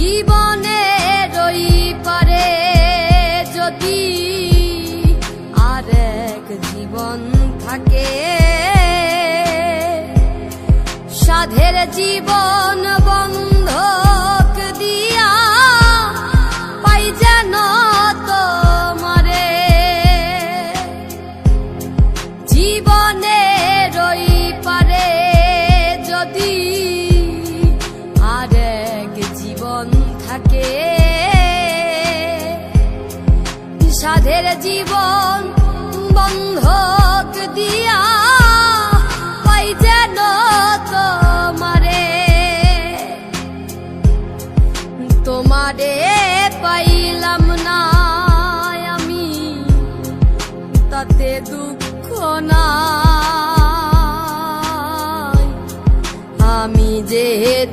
জীবনে রই পারে যদি আর এক জীবন থাকে। সাধের জীবন বন্ধক সাধের জীবন বন্ধক দিয়া পাই যেন তোমারে। তোমারে পাইলাম না আমি, তাতে দুঃখ নাই। আমি যে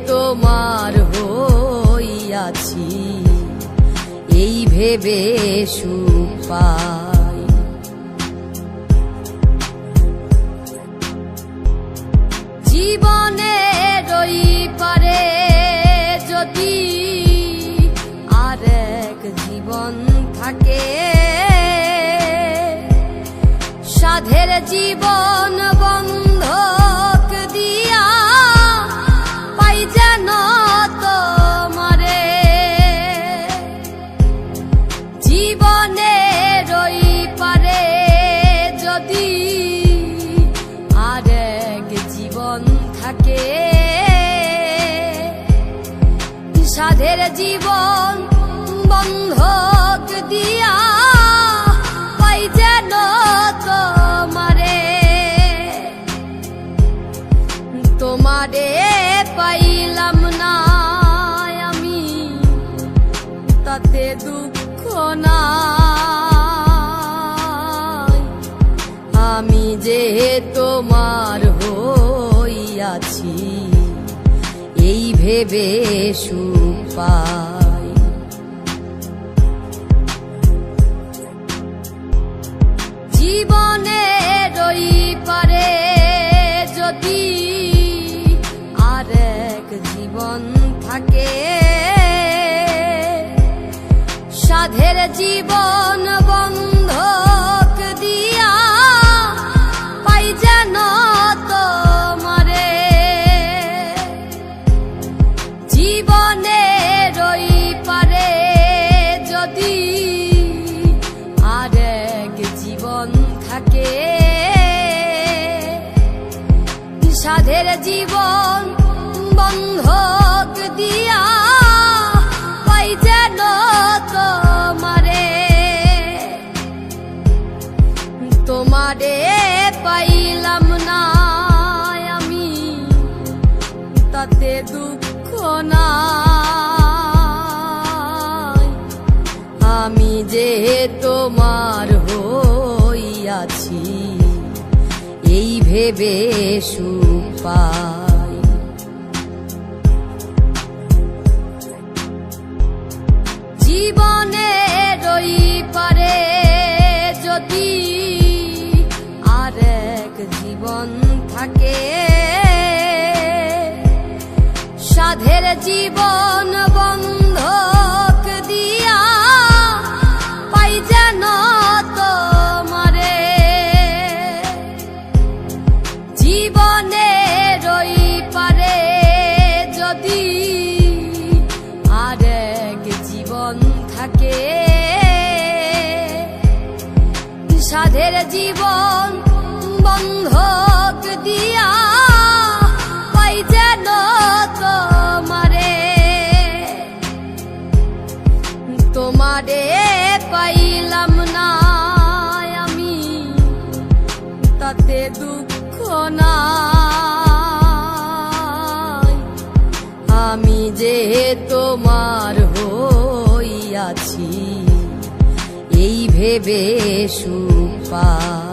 তোমার হইয়াছি, এই ভেবে সুখ পাই। জীবনে রই পারে যদি আর এক জীবন থাকে। সাধের জীবন বন্ধক সাধের জীবন বন্ধক দিয়া পাই যেন তোমারে। তোমারে পাইলাম না আমি, তাতে দুঃখ নাই। আমি যে তোমার এই ভেবে সুখ পাই। জীবনে রই পারে যদি আর এক জীবন থাকে। সাধের জীবন বন্ধক জীবন বন্ধক দিয়া এই ভেবে সুখ পাই জীবনে রই পারে যদি আর এক জীবন থাকে। সাধের জীবন বন্ধক জীবন বন্ধক দিয়া পাই যেন তোমারে। তোমারে পাইলাম না আমি, তাতে দুঃখ নাই। আমি যে তোমার হইয়াছি, এই ভেবে সুখ পাই